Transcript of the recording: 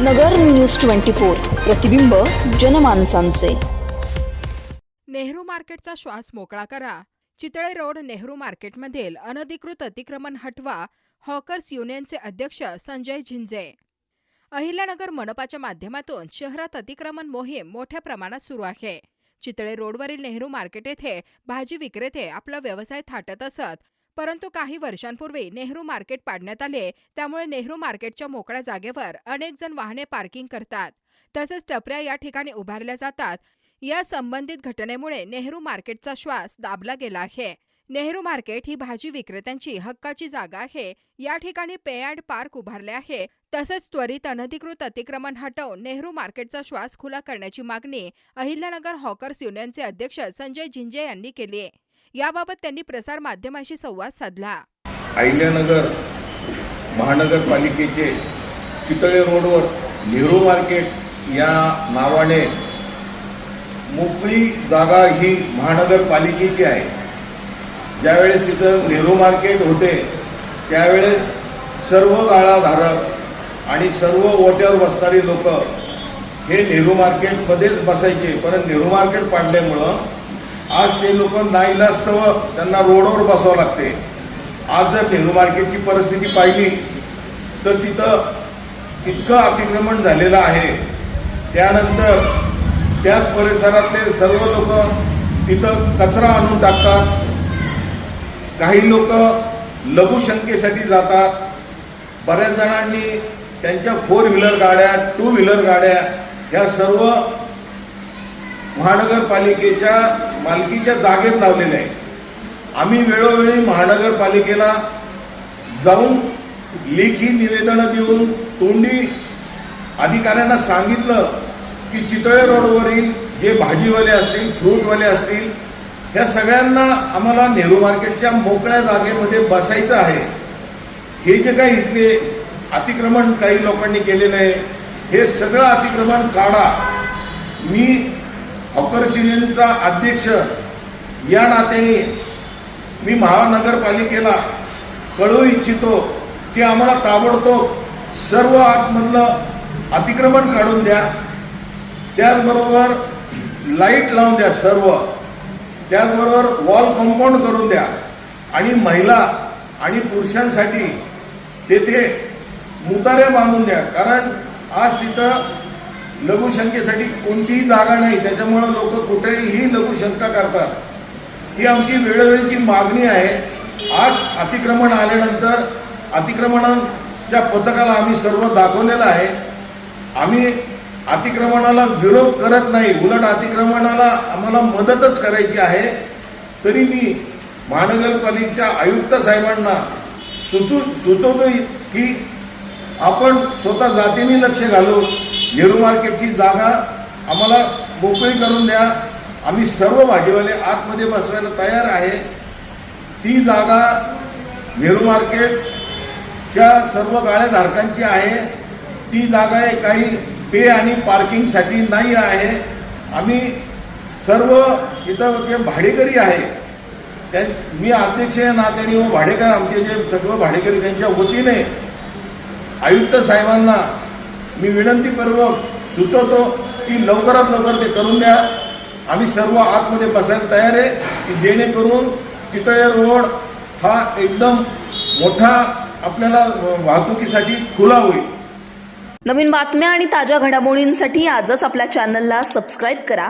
नगर news twenty four प्रतिबिंब जनमानसांचे. नेहरू मार्केटचा श्वास मोकळा करा. चितळे रोड नेहरू मार्केटमधील अनधिकृत अतिक्रमण हटवा हॉकर्स युनियनचे अध्यक्ष संजय झिंजे. अहिल्यानगर मनपाच्या माध्यमातून शहरात अतिक्रमण मोहीम मोठ्या प्रमाणात सुरू आहे. चितळे रोडवरील नेहरू मार्केट येथे भाजी विक्रेते आपला व्यवसाय थाटत असत. परंतु काही वर्षांपूर्वी नेहरू मार्केट पाडण्यात आले. त्यामुळे नेहरू मार्केटच्या मोकळ्या जागेवर अनेक जण वाहने पार्किंग करतात. तसेच टपऱ्या या ठिकाणी उभारल्या जातात. या संबंधित घटनेमुळे नेहरू मार्केटचा श्वास दाबला गेला आहे. नेहरू मार्केट ही भाजी विक्रेत्यांची हक्काची जागा आहे. या ठिकाणी पे अँड पार्क उभारले आहे. तसेच त्वरित अनधिकृत अतिक्रमण हटवून नेहरू मार्केटचा श्वास खुला करण्याची मागणी अहिल्यानगर हॉकर्स युनियनचे अध्यक्ष संजय झिंजे यांनी केली आहे. याबाबत त्यांनी प्रसार माध्यमाशी संवाद साधला. अहिल्यानगर महानगरपालिकेचे चितळे रोडवर नेहरू मार्केट या नावाने मोकळी जागा ही महानगरपालिकेची आहे. ज्यावेळेस तिथं नेहरू मार्केट होते त्यावेळेस सर्व गाळाधारक आणि सर्व ओट्यावर बसणारी लोक हे नेहरू मार्केटमध्येच बसायचे. पण नेहरू मार्केट पाडल्यामुळं आज ते लोक नाईलास्तव त्यांना रोडवर बसावं लागते. आज जर नेहरू मार्केटची परिस्थिती पाहिली तर तिथं इतकं अतिक्रमण झालेलं आहे. त्यानंतर त्याच परिसरातले सर्व लोक तिथं कचरा आणून टाकतात. काही लोक लघुशंकेसाठी जातात. बऱ्याच जणांनी त्यांच्या फोर व्हीलर गाड्या टू व्हीलर गाड्या ह्या सर्व महानगरपालिकेच्या मालकीच्या जागेत लावलेले आहे. आम्ही वेळोवेळी महानगरपालिकेला जाऊन लेखी निवेदनं देऊन तोंडी अधिकाऱ्यांना सांगितलं की चितळे रोडवरील जे भाजीवाले असतील फ्रूटवाले असतील ह्या सगळ्यांना आम्हाला नेहरू मार्केटच्या मोकळ्या जागेमध्ये बसायचं आहे. हे जे काही इथले अतिक्रमण काही लोकांनी केलेलं आहे हे सगळं अतिक्रमण काढा. मी हॉकर्स अध्यक्ष या नात्याने मी महानगरपालिकेला कळवू इच्छितो की आम्हाला ताबडतोब सर्व आतमधलं अतिक्रमण काढून द्या. त्याचबरोबर लाइट लावून द्या सर्व. त्याचबरोबर वॉल कंपाऊंड करून द्या. आणि महिला आणि पुरुषांसाठी तेथे मुतारे बांधून द्या. कारण आज तिथं लघुशंकेसाठी कोणतीही जागा नाही. त्याच्यामुळं लोक कुठेही लघुशंका करतात. ही आमची वेळोवेळीची मागणी आहे. आज अतिक्रमण आल्यानंतर अतिक्रमणाच्या पथकाला आम्ही सर्व दाखवलेलं आहे. आम्ही अतिक्रमणाला विरोध करत नाही. उलट अतिक्रमणाला आम्हाला मदतच करायची आहे. तरी मी महानगरपालिकेच्या आयुक्त साहेबांना सुचू सुचवतो की आपण स्वतः जातीने लक्ष घालू नेहरू मार्केटची जागा आम्हाला मोकळी करून द्या. आम्ही सर्व भाजीवाले आतमध्ये बसवायला तयार आहे. ती जागा नेहरू मार्केटच्या सर्व गाळ्याधारकांची आहे. ती जागा आहे काही पे आणि पार्किंगसाठी नाही आहे. आम्ही सर्व इथं जे भाडेकरी आहे त्या मी अध्यक्ष या नात्याने व भाडेकर आमचे जे सर्व भाडेकरी त्यांच्या वतीने आयुक्त साहेबांना मी विनंतीपूर्वक सुचवतो की लवकरात लवकर ते करून द्या. आम्ही सर्व आतमध्ये बसायला तयार आहे की जेणेकरून चितळे रोड हा एकदम मोठा आपल्याला वाहतुकीसाठी खुला होईल. नवीन बातम्या आणि ताज्या घडामोडींसाठी आजच आपल्या चॅनलला सबस्क्राईब करा.